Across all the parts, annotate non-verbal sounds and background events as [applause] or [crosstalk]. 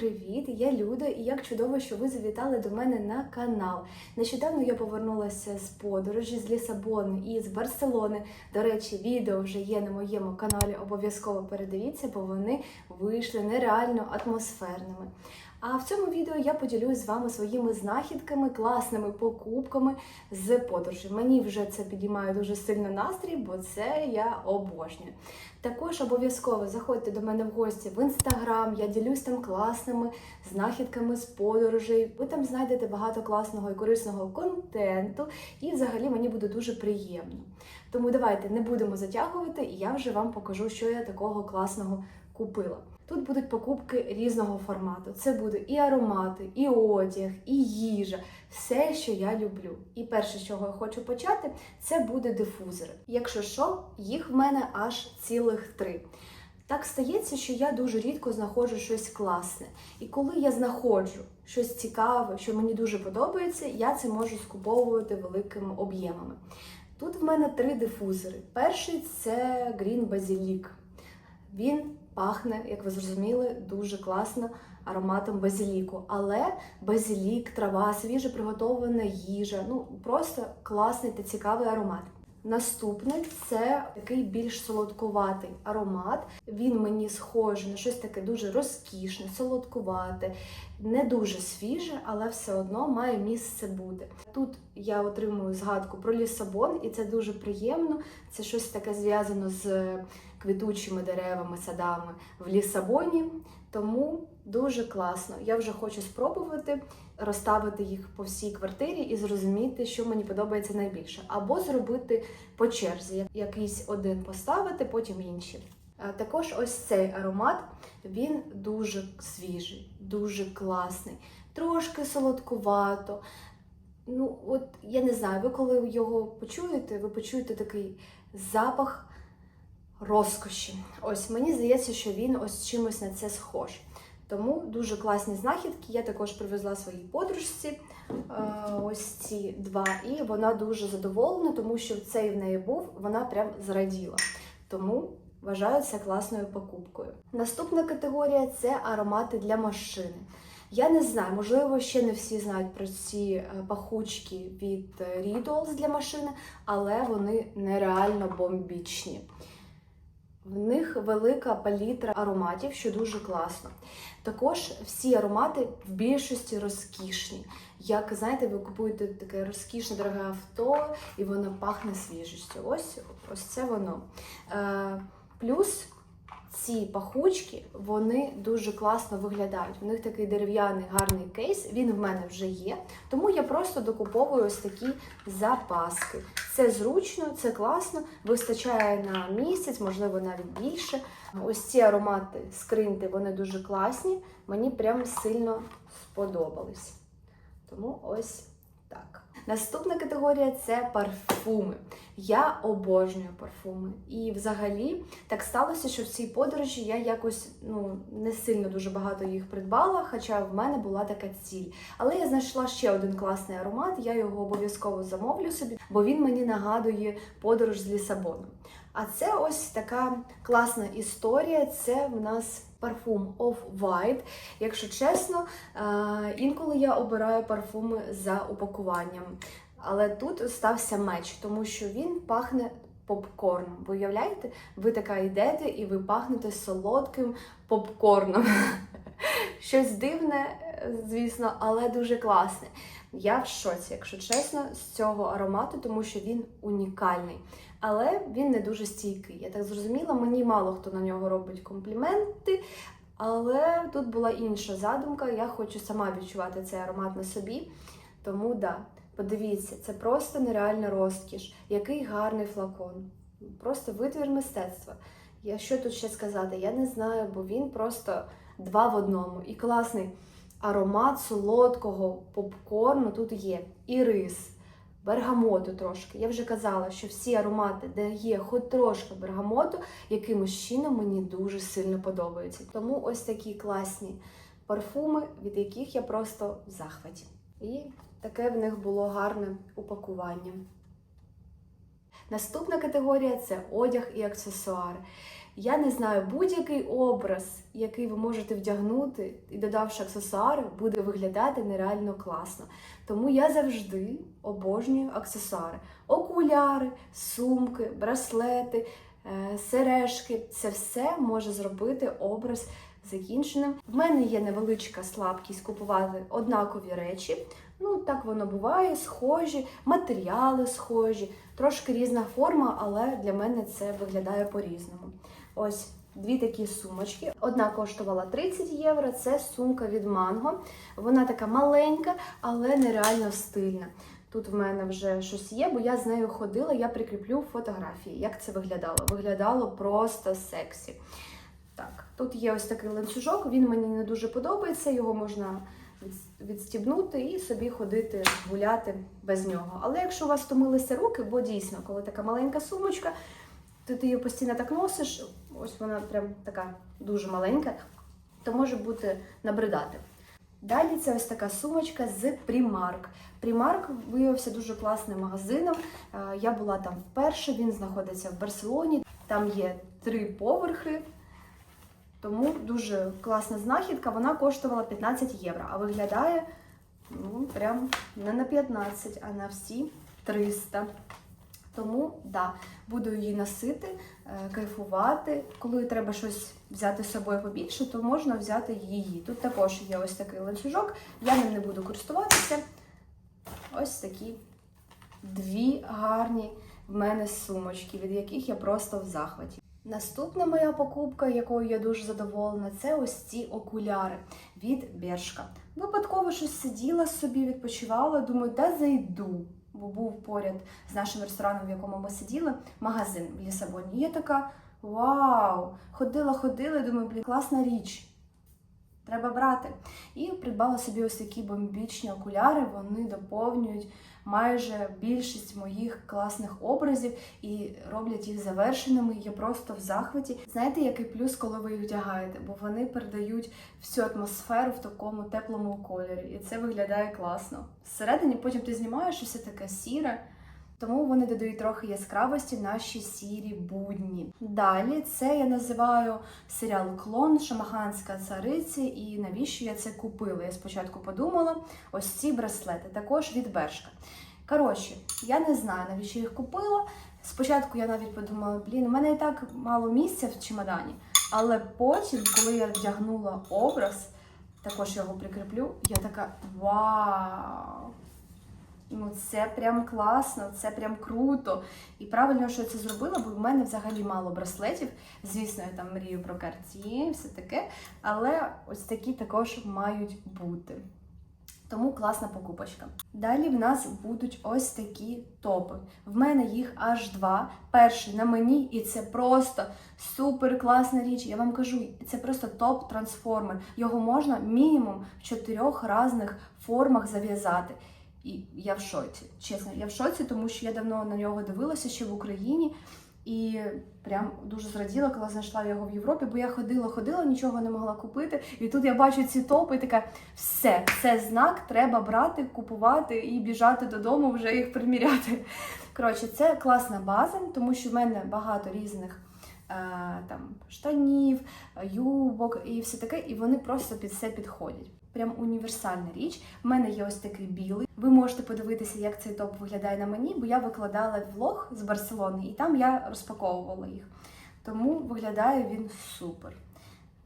Привіт! Я Люда, і як чудово, що ви завітали до мене на канал. Нещодавно я повернулася з подорожі з Лісабону і з Барселони. До речі, відео вже є на моєму каналі. Обов'язково передивіться, бо вони вийшли нереально атмосферними. А в цьому відео я поділюсь з вами своїми знахідками, класними покупками з подорожі. Мені вже це підіймає дуже сильно настрій, бо це я обожнюю. Також обов'язково заходьте до мене в гості в інстаграм. Я ділюсь там класними знахідками з подорожей. Ви там знайдете багато класного і корисного контенту, і взагалі мені буде дуже приємно. Тому давайте не будемо затягувати, і я вже вам покажу, що я такого класного купила. Тут будуть покупки різного формату. Це буде і аромати, і одяг, і їжа, все, що я люблю. І перше, з чого я хочу почати, це буде дифузори. Якщо що, їх в мене аж цілих три. Так стається, що я дуже рідко знаходжу щось класне. І коли я знаходжу щось цікаве, що мені дуже подобається, я це можу скуповувати великими об'ємами. Тут в мене три дифузори. Перший це Green Basilic. Він пахне, як ви зрозуміли, дуже класно ароматом базиліку. Але базилік, трава, свіже приготовлена їжа ну просто класний та цікавий аромат. Наступний це такий більш солодкуватий аромат. Він мені схожий на щось таке дуже розкішне, солодкувате, не дуже свіже, але все одно має місце бути. Тут я отримую згадку про Лісабон, і це дуже приємно. Це щось таке зв'язано з квітучими деревами, садами в Лісабоні. Тому дуже класно. Я вже хочу спробувати розставити їх по всій квартирі і зрозуміти, що мені подобається найбільше. Або зробити по черзі, якийсь один поставити, потім інші. Також ось цей аромат, він дуже свіжий, дуже класний, трошки солодкувато. Ну, от я не знаю, ви коли його почуєте, ви почуєте такий запах розкоші. Ось мені здається, що він ось чимось на це схож. Тому дуже класні знахідки. Я також привезла своїй подружці е, ось ці два, і вона дуже задоволена, тому що цей в неї був, вона прям зраділа. Тому вважаю це класною покупкою. Наступна категорія це аромати для машини. Я не знаю, можливо, ще не всі знають про ці е, пахучки від е, Rituals для машини, але вони нереально бомбічні. В них велика палітра ароматів, що дуже класно. Також всі аромати в більшості розкішні. Як знаєте, ви купуєте таке розкішне дороге авто, і воно пахне свіжістю. Ось ось це воно. Е, плюс ці пахучки вони дуже класно виглядають. У них такий дерев'яний гарний кейс. Він в мене вже є. Тому я просто докуповую ось такі запаски. Це зручно, це класно, вистачає на місяць, можливо, навіть більше. Ось ці аромати скринти, вони дуже класні. Мені прям сильно сподобались. Тому ось так. Наступна категорія це парфуми. Я обожнюю парфуми. І взагалі так сталося, що в цій подорожі я якось ну, не сильно дуже багато їх придбала, хоча в мене була така ціль. Але я знайшла ще один класний аромат, я його обов'язково замовлю собі, бо він мені нагадує подорож з Лісабоном. А це ось така класна історія. Це в нас парфум Off White. Якщо чесно, е, інколи я обираю парфуми за упакуванням. Але тут стався меч, тому що він пахне попкорном. Ви уявляєте? Ви така йдете і ви пахнете солодким попкорном. [laughs] Щось дивне, звісно, але дуже класне. Я в шоці, якщо чесно, з цього аромату, тому що він унікальний. Але він не дуже стійкий. Я так зрозуміла, мені мало хто на нього робить компліменти. Але тут була інша задумка. Я хочу сама відчувати цей аромат на собі. Тому да, подивіться, це просто нереальна розкіш. Який гарний флакон. Просто витвір мистецтва. Я що тут ще сказати? Я не знаю, бо він просто два в одному. І класний аромат солодкого попкорну тут є. І рис, бергамоту трошки. Я вже казала, що всі аромати, де є хоч трошки бергамоту, якимось чином мені дуже сильно подобаються. Тому ось такі класні парфуми, від яких я просто в захваті. І таке в них було гарне упакування. Наступна категорія це одяг і аксесуари. Я не знаю, будь-який образ, який ви можете вдягнути і додавши аксесуари, буде виглядати нереально класно. Тому я завжди обожнюю аксесуари: окуляри, сумки, браслети, е, сережки. Це все може зробити образ закінченим. В мене є невеличка слабкість купувати однакові речі. Ну, так воно буває, схожі, матеріали схожі, трошки різна форма, але для мене це виглядає по-різному. Ось дві такі сумочки. Одна коштувала 30 євро. Це сумка від Mango. Вона така маленька, але нереально стильна. Тут в мене вже щось є, бо я з нею ходила, я прикріплю фотографії. Як це виглядало? Виглядало просто сексі. Так, тут є ось такий ланцюжок, він мені не дуже подобається, його можна відстібнути і собі ходити гуляти без нього. Але якщо у вас втомилися руки, бо дійсно, коли така маленька сумочка, то ти її постійно так носиш, ось вона прям така дуже маленька, то може бути набридати. Далі це ось така сумочка з Primark. Primark виявився дуже класним магазином. Е, Я була там вперше, він знаходиться в Барселоні. Там є три поверхи. Тому дуже класна знахідка. Вона коштувала 15 євро, а виглядає ну, прям не на 15, а на всі 300. Тому да, буду її носити, е, кайфувати. Коли треба щось взяти з собою побільше, то можна взяти її. Тут також є ось такий ланцюжок, я ним не буду користуватися. Ось такі дві гарні в мене сумочки, від яких я просто в захваті. Наступна моя покупка, якою я дуже задоволена, це ось ці окуляри від Бершка. Випадково щось сиділа собі, відпочивала, думаю, та зайду, був поряд з нашим рестораном, в якому ми сиділи, магазин в Лісабоні. І я така вау! Ходила, ходила, думаю, блін, класна річ. Треба брати. І придбала собі ось такі бомбічні окуляри. Вони доповнюють майже більшість моїх класних образів і роблять їх завершеними. Я просто в захваті. Знаєте, який плюс, коли ви їх вдягаєте? Бо вони передають всю атмосферу в такому теплому кольорі, і це виглядає класно. Всередині потім ти знімаєш усе таке сіре. Тому вони додають трохи яскравості в наші сірі будні. Далі це я називаю серіал Клон Шамаханська цариці. І навіщо я це купила? Я спочатку подумала, ось ці браслети, також від Бершка. Коротше, я не знаю, навіщо їх купила. Спочатку я навіть подумала, блін, у мене і так мало місця в чемодані. Але потім, коли я вдягнула образ, також його прикріплю, я така вау! Ну, це прям класно, це прям круто. І правильно, що я це зробила, бо в мене взагалі мало браслетів. Звісно, я там мрію про Cartier, все таке. Але ось такі також мають бути. Тому класна покупочка. Далі в нас будуть ось такі топи. В мене їх аж два. Перший на мені, і це просто супер класна річ. Я вам кажу, це просто топ-трансформер. Його можна мінімум в чотирьох різних формах зав'язати. І я в шоці. Чесно, я в шоці, тому що я давно на нього дивилася ще в Україні. І прям дуже зраділа, коли знайшла його в Європі, бо я ходила, ходила, нічого не могла купити. І тут я бачу ці топи, і така все, це знак, треба брати, купувати і біжати додому, вже їх приміряти. Коротше, це класна база, тому що в мене багато різних там штанів, юбок і все таке, і вони просто під все підходять. Прям універсальна річ. В мене є ось такий білий. Ви можете подивитися, як цей топ виглядає на мені, бо я викладала влог з Барселони, і там я розпаковувала їх. Тому виглядає він супер.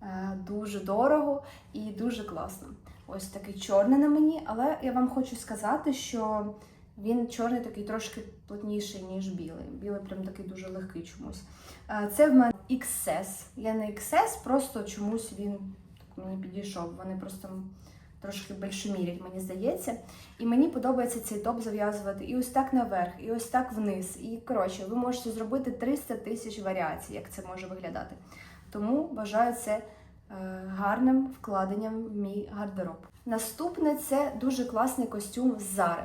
Е, Дуже дорого і дуже класно. Ось такий чорний на мені, але я вам хочу сказати, що він чорний такий трошки плотніший, ніж білий. Білий прям такий дуже легкий чомусь. Це в мене XS. Я не XS, просто чомусь він так мені підійшов. Вони просто трошки більше мірять, мені здається. І мені подобається цей топ зав'язувати і ось так наверх, і ось так вниз. І коротше, ви можете зробити 300 тисяч варіацій, як це може виглядати. Тому вважаю це е, гарним вкладенням в мій гардероб. Наступне це дуже класний костюм Зари.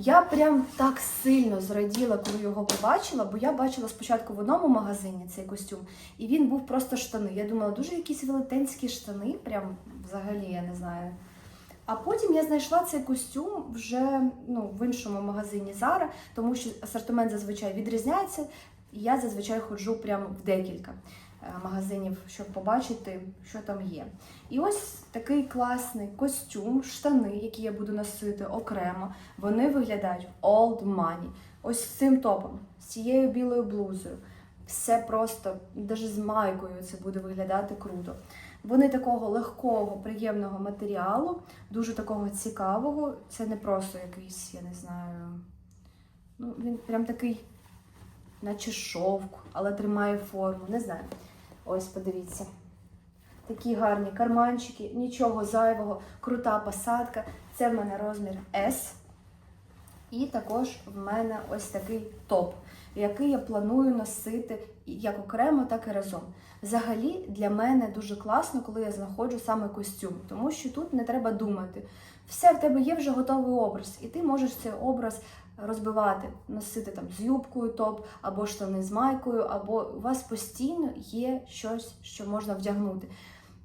Я прям так сильно зраділа, коли його побачила, бо я бачила спочатку в одному магазині цей костюм, і він був просто штани. Я думала, дуже якісь велетенські штани, прям взагалі я не знаю. А потім я знайшла цей костюм вже ну, в іншому магазині Zara, тому що асортимент зазвичай відрізняється, і я зазвичай ходжу прямо в декілька. Магазинів, щоб побачити, що там є. І ось такий класний костюм, штани, які я буду носити окремо. Вони виглядають old money. Ось з цим топом, з цією білою блузою. Все просто, навіть з майкою це буде виглядати круто. Вони такого легкого, приємного матеріалу, дуже такого цікавого. Це не просто якийсь, я не знаю. Ну, він прям такий, наче шовк, але тримає форму. Не знаю. Ось, подивіться. Такі гарні карманчики, нічого зайвого, крута посадка. Це в мене розмір S. І також в мене ось такий топ, який я планую носити як окремо, так і разом. Взагалі для мене дуже класно, коли я знаходжу саме костюм, тому що тут не треба думати. Все в тебе є вже готовий образ, і ти можеш цей образ розбивати, носити там з юбкою топ, або штани з майкою, або у вас постійно є щось, що можна вдягнути.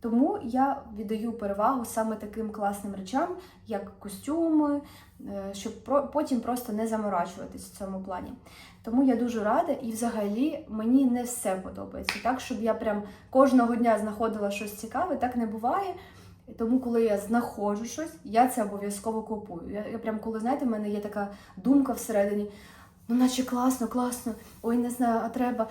Тому я віддаю перевагу саме таким класним речам, як костюми, е, щоб потім просто не заморачуватись в цьому плані. Тому я дуже рада, і взагалі мені не все подобається. Так, щоб я прям кожного дня знаходила щось цікаве, так не буває. Тому, коли я знаходжу щось, я це обов'язково купую. Я, я прям, коли знаєте, в мене є така думка всередині, ну наче класно, класно, ой, не знаю, а треба.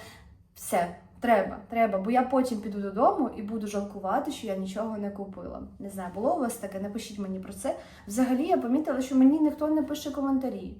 Все, треба, треба, бо я потім піду додому і буду жалкувати, що я нічого не купила. Не знаю, було у вас таке? Напишіть мені про це. Взагалі я помітила, що мені ніхто не пише коментарі.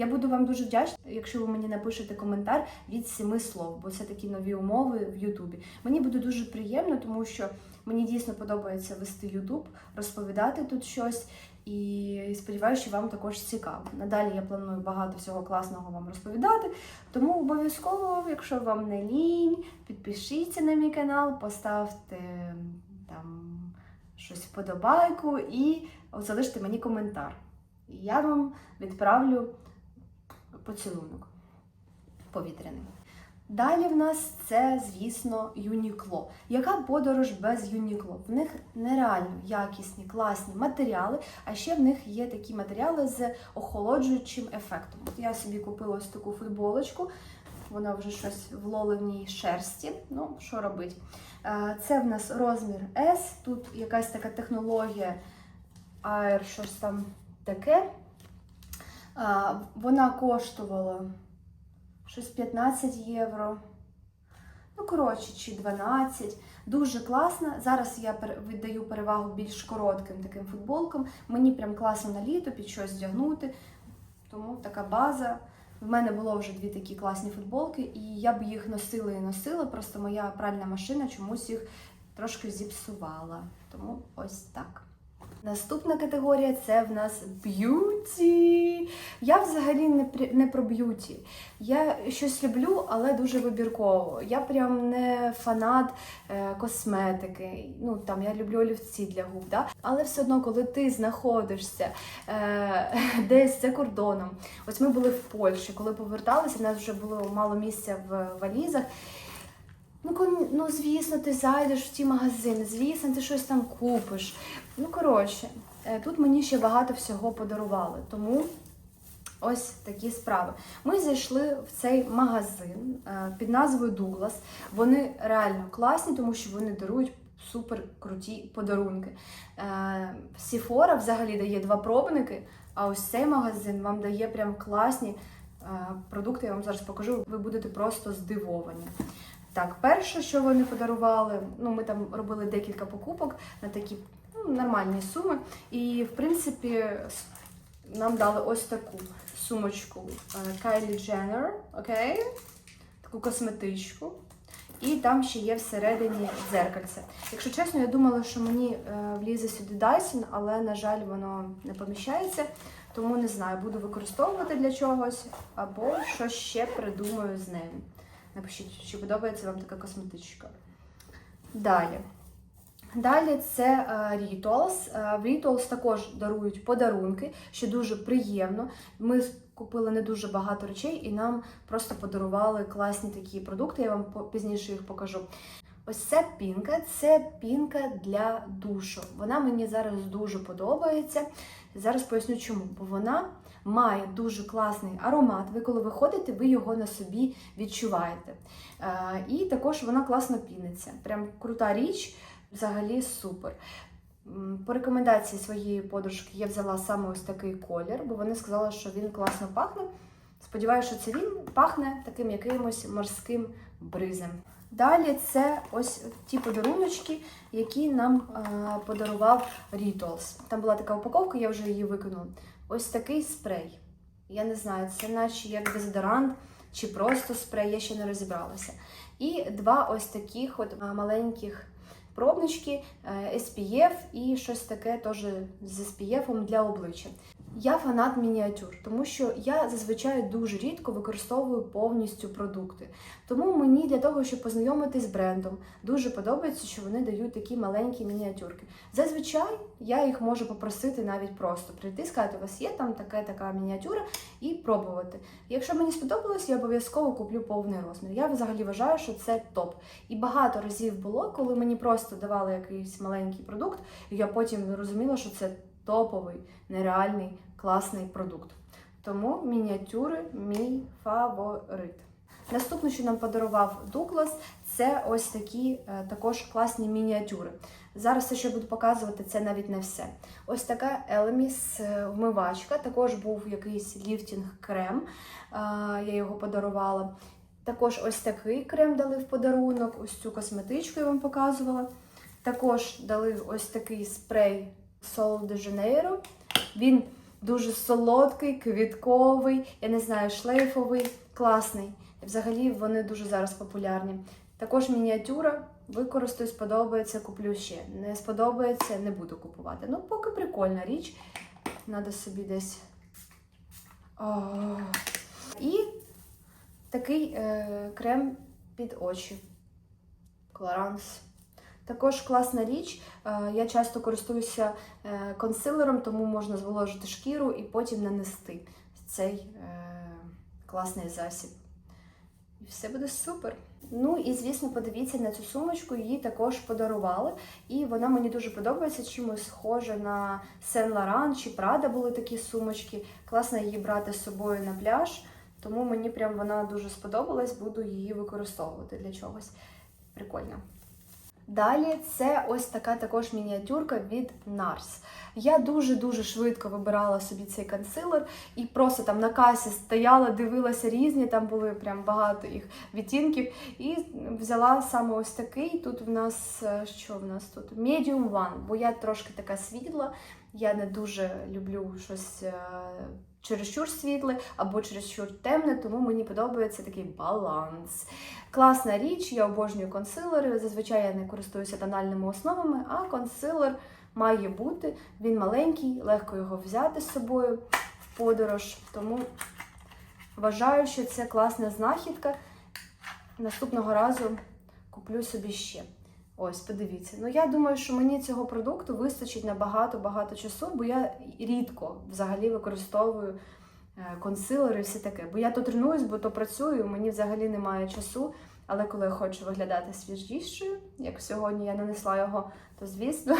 Я буду вам дуже вдячна, якщо ви мені напишете коментар від семи слов, бо це такі нові умови в Ютубі. Мені буде дуже приємно, тому що мені дійсно подобається вести Ютуб, розповідати тут щось. І сподіваюся, що вам також цікаво. Надалі я планую багато всього класного вам розповідати. Тому обов'язково, якщо вам не лінь, підпишіться на мій канал, поставте там щось вподобайку і залиште мені коментар. І я вам відправлю поцілунок повітряний. Далі в нас це, звісно, Юнікло. Яка подорож без Юнікло? В них нереально якісні, класні матеріали, а ще в них є такі матеріали з охолоджуючим ефектом. От я собі купила ось таку футболочку, вона вже щось в лоленій шерсті. Ну, що робить? Е, Це в нас розмір S, тут якась така технологія Air, щось там таке. Вона коштувала щось 15 євро. Ну, коротше, чи 12. Дуже класна. Зараз я віддаю перевагу більш коротким таким футболкам. Мені прям класно на літо під щось вдягнути. Тому така база. В мене було вже дві такі класні футболки, і я б їх носила і носила. Просто моя пральна машина чомусь їх трошки зіпсувала. Тому ось так. Наступна категорія це в нас б'юті. Я взагалі не, не про б'юті. Я щось люблю, але дуже вибірково. Я прям не фанат е, косметики. Ну там я люблю олівці для губ, да? але все одно, коли ти знаходишся е, [laughs] десь за кордоном. Ось ми були в Польщі, коли поверталися, в нас вже було мало місця в валізах. Ну, ну, звісно, ти зайдеш в ті магазини, звісно, ти щось там купиш. Ну, коротше, е, тут мені ще багато всього подарували, тому ось такі справи. Ми зайшли в цей магазин е, під назвою Дуглас. Вони реально класні, тому що вони дарують супер круті подарунки. Сіфора взагалі дає два пробники, а ось цей магазин вам дає прям класні е, продукти. Я вам зараз покажу. Ви будете просто здивовані. Так, перше, що вони подарували, ну ми там робили декілька покупок на такі ну, нормальні суми. І, в принципі, нам дали ось таку сумочку е, Kylie Jenner, окей? Таку косметичку. І там ще є всередині дзеркальце. Якщо чесно, я думала, що мені е, влізе сюди Dyson, але, на жаль, воно не поміщається. Тому не знаю, буду використовувати для чогось, або що ще придумаю з нею. Напишіть, чи подобається вам така косметичка. Далі. Далі це е, Rituals. Е, В Rituals також дарують подарунки, що дуже приємно. Ми купили не дуже багато речей і нам просто подарували класні такі продукти. Я вам пізніше їх покажу. Ось ця пінка це пінка для душу. Вона мені зараз дуже подобається. Зараз поясню чому. Бо вона має дуже класний аромат. Ви коли виходите, ви його на собі відчуваєте. Е, І також вона класно піниться. Прям крута річ, взагалі супер. По рекомендації своєї подружки я взяла саме ось такий колір, бо вони сказали, що він класно пахне. Сподіваюся, що це він пахне таким якимось морським бризем. Далі це ось ті подаруночки, які нам е, подарував Rituals. Там була така упаковка, я вже її викинула. Ось такий спрей. Я не знаю, це наче як дезодорант чи просто спрей, я ще не розібралася. І два ось таких от маленьких пробнички е, SPF і щось таке теж з SPF для обличчя. Я фанат мініатюр, тому що я зазвичай дуже рідко використовую повністю продукти. Тому мені для того, щоб познайомитись з брендом, дуже подобається, що вони дають такі маленькі мініатюрки. Зазвичай я їх можу попросити навіть просто прийти, сказати, у вас є там така така мініатюра, і пробувати. Якщо мені сподобалось, я обов'язково куплю повний розмір. Я взагалі вважаю, що це топ. І багато разів було, коли мені просто давали якийсь маленький продукт, і я потім розуміла, що це топовий, нереальний, класний продукт. Тому мініатюри мій фаворит. Наступне, що нам подарував Дуглас, це ось такі е, також класні мініатюри. Зараз те, що буду показувати, це навіть не все. Ось така Елеміс е, вмивачка. Також був якийсь ліфтінг-крем, е, я його подарувала. Також ось такий крем дали в подарунок, ось цю косметичку я вам показувала. Також дали ось такий спрей De Janeiro. Він дуже солодкий, квітковий, я не знаю, шлейфовий, класний. Взагалі вони дуже зараз популярні. Також мініатюра. Використаю, сподобається, куплю ще. Не сподобається, не буду купувати. Ну, поки прикольна річ. Надо собі десь. О. І такий е, крем під очі. Кларанс. Також класна річ. Е, Я часто користуюся е, консилером, тому можна зволожити шкіру і потім нанести цей е, класний засіб. І все буде супер. Ну і звісно, подивіться на цю сумочку, її також подарували. І вона мені дуже подобається, чимось схожа на Сен Лоран чи Прада були такі сумочки. Класно її брати з собою на пляж, тому мені прям вона дуже сподобалась, буду її використовувати для чогось. Прикольно. Далі це ось така також мініатюрка від NARS. Я дуже-дуже швидко вибирала собі цей консилер і просто там на касі стояла, дивилася різні, там були прям багато їх відтінків. І взяла саме ось такий. Тут в нас е, що в нас тут? Medium One, бо я трошки така світла. Я не дуже люблю щось е, чересчур світле або чересчур темне, тому мені подобається такий баланс. Класна річ, я обожнюю консилери. Зазвичай я не користуюся тональними основами, а консилер має бути. Він маленький, легко його взяти з собою в подорож. Тому вважаю, що це класна знахідка. Наступного разу куплю собі ще. Ось, подивіться. Ну, я думаю, що мені цього продукту вистачить на багато-багато часу, бо я рідко взагалі використовую е, консилери і все таке. Бо я то тренуюсь, бо то працюю, мені взагалі немає часу. Але коли я хочу виглядати свіжішою, як сьогодні я нанесла його, то звісно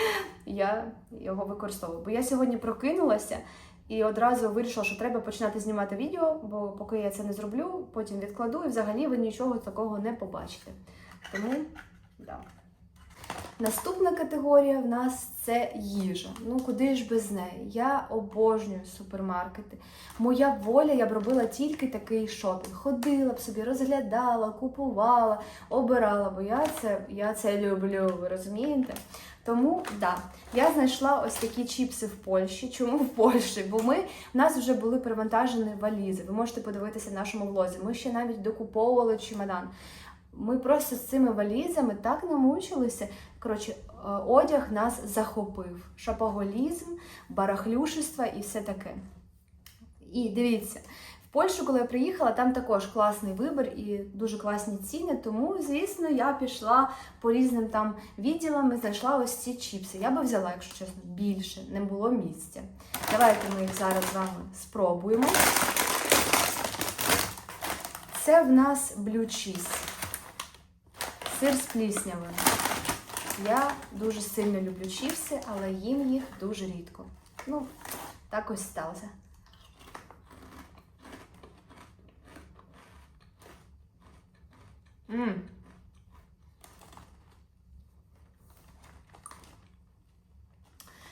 [laughs] я його використовую. Бо я сьогодні прокинулася і одразу вирішила, що треба починати знімати відео, бо поки я це не зроблю, потім відкладу і взагалі ви нічого такого не побачите. Тому, да. Наступна категорія в нас це їжа. Ну куди ж без неї? Я обожнюю супермаркети. Моя воля, я б робила тільки такий шопінг. Ходила б собі, розглядала, купувала, обирала, бо я це, я це люблю, ви розумієте? Тому да, я знайшла ось такі чіпси в Польщі. Чому в Польщі? Бо ми в нас вже були привантажені валізи. Ви можете подивитися в нашому влозі. Ми ще навіть докуповували чемодан. Ми просто з цими валізами так намучилися. Коротше, е, одяг нас захопив. Шапоголізм, барахлюшество і все таке. І дивіться, в Польщу, коли я приїхала, там також класний вибір і дуже класні ціни. Тому, звісно, я пішла по різним там відділам і знайшла ось ці чіпси. Я би взяла, якщо чесно, більше, не було місця. Давайте ми їх зараз з вами спробуємо. Це в нас блю чіз. Сир з пліснявою. Я дуже сильно люблю чіпси, але їм їх дуже рідко. Ну, так ось сталося. Мм.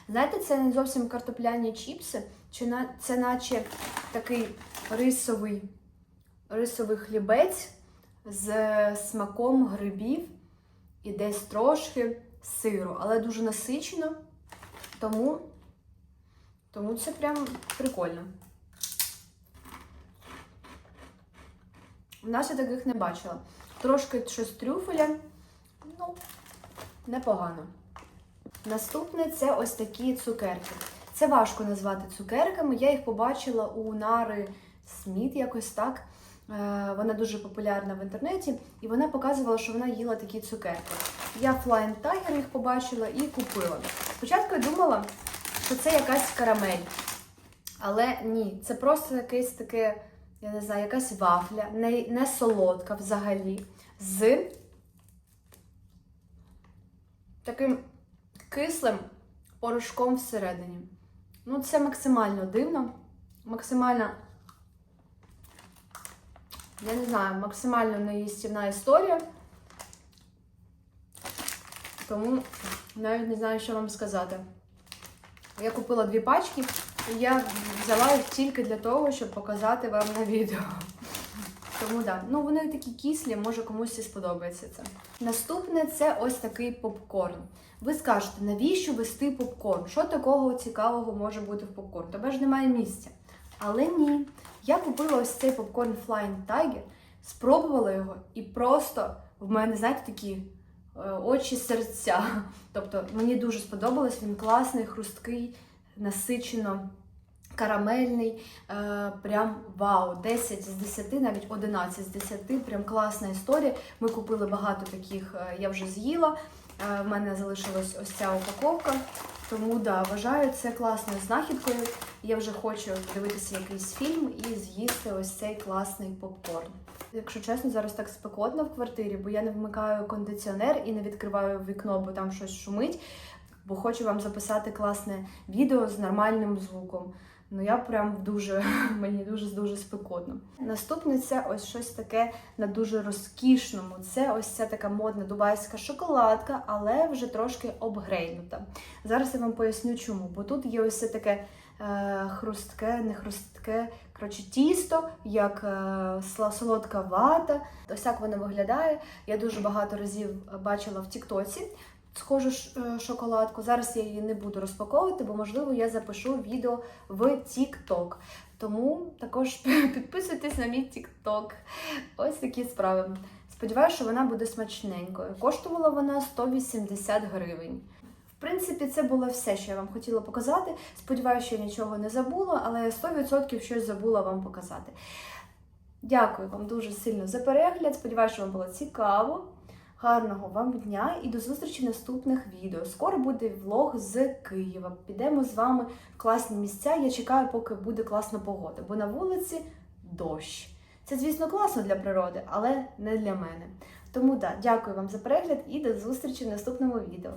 Знаєте, це не зовсім картопляні чіпси, чи на це наче такий рисовий, рисовий хлібець з смаком грибів і десь трошки сиру, але дуже насичено, тому, тому це прям прикольно. У нас я таких не бачила. Трошки щось трюфеля, ну, непогано. Наступне це ось такі цукерки. Це важко назвати цукерками. Я їх побачила у Нари Сміт, якось так. Е, Вона дуже популярна в інтернеті, і вона показувала, що вона їла такі цукерки. Я Flying Tiger їх побачила і купила. Спочатку я думала, що це якась карамель. Але ні, це просто якесь таке, я не знаю, якась вафля, не, не солодка взагалі, з таким кислим порошком всередині. Ну, це максимально дивно, максимально, я не знаю, максимально неїстівна історія. Тому навіть не знаю, що вам сказати. Я купила дві пачки, і я взяла їх тільки для того, щоб показати вам на відео. Тому так, ну вони такі кислі, може комусь і сподобається це. Наступне це ось такий попкорн. Ви скажете, навіщо вести попкорн? Що такого цікавого може бути в попкорн? Тебе ж немає місця. Але ні. Я купила ось цей попкорн Flying Tiger, спробувала його, і просто в мене, знаєте, такі е, очі серця. Тобто мені дуже сподобалось, він класний, хрусткий, насичено. Карамельний, е, прям вау, 10 з 10, навіть 11 з 10, прям класна історія. Ми купили багато таких, е, я вже з'їла. В мене залишилась ось ця упаковка. Тому да, вважаю це класною знахідкою. Я вже хочу дивитися якийсь фільм і з'їсти ось цей класний попкорн. Якщо чесно, зараз так спекотно в квартирі, бо я не вмикаю кондиціонер і не відкриваю вікно, бо там щось шумить. Бо хочу вам записати класне відео з нормальним звуком. Ну я прям дуже [laughs] мені дуже дуже спекотно. Наступне це ось щось таке на дуже розкішному. Це ось ця така модна дубайська шоколадка, але вже трошки обгрейнута. Зараз я вам поясню, чому. Бо тут є ось це таке е, хрустке, не хрустке, коротше, тісто, як е, солодка вата. Ось так воно виглядає. Я дуже багато разів бачила в Тіктоці схожу е, шоколадку. Зараз я її не буду розпаковувати, бо можливо я запишу відео в TikTok. Тому також [laughs] підписуйтесь на мій TikTok. Ось такі справи. Сподіваюся, що вона буде смачненькою. Коштувала вона 180 гривень. В принципі, це було все, що я вам хотіла показати. Сподіваюся, що я нічого не забула, але 100% щось забула вам показати. Дякую вам дуже сильно за перегляд. Сподіваюся, що вам було цікаво. Гарного вам дня і до зустрічі в наступних відео. Скоро буде влог з Києва. Підемо з вами в класні місця. Я чекаю, поки буде класна погода, бо на вулиці дощ. Це, звісно, класно для природи, але не для мене. Тому да, дякую вам за перегляд і до зустрічі в наступному відео.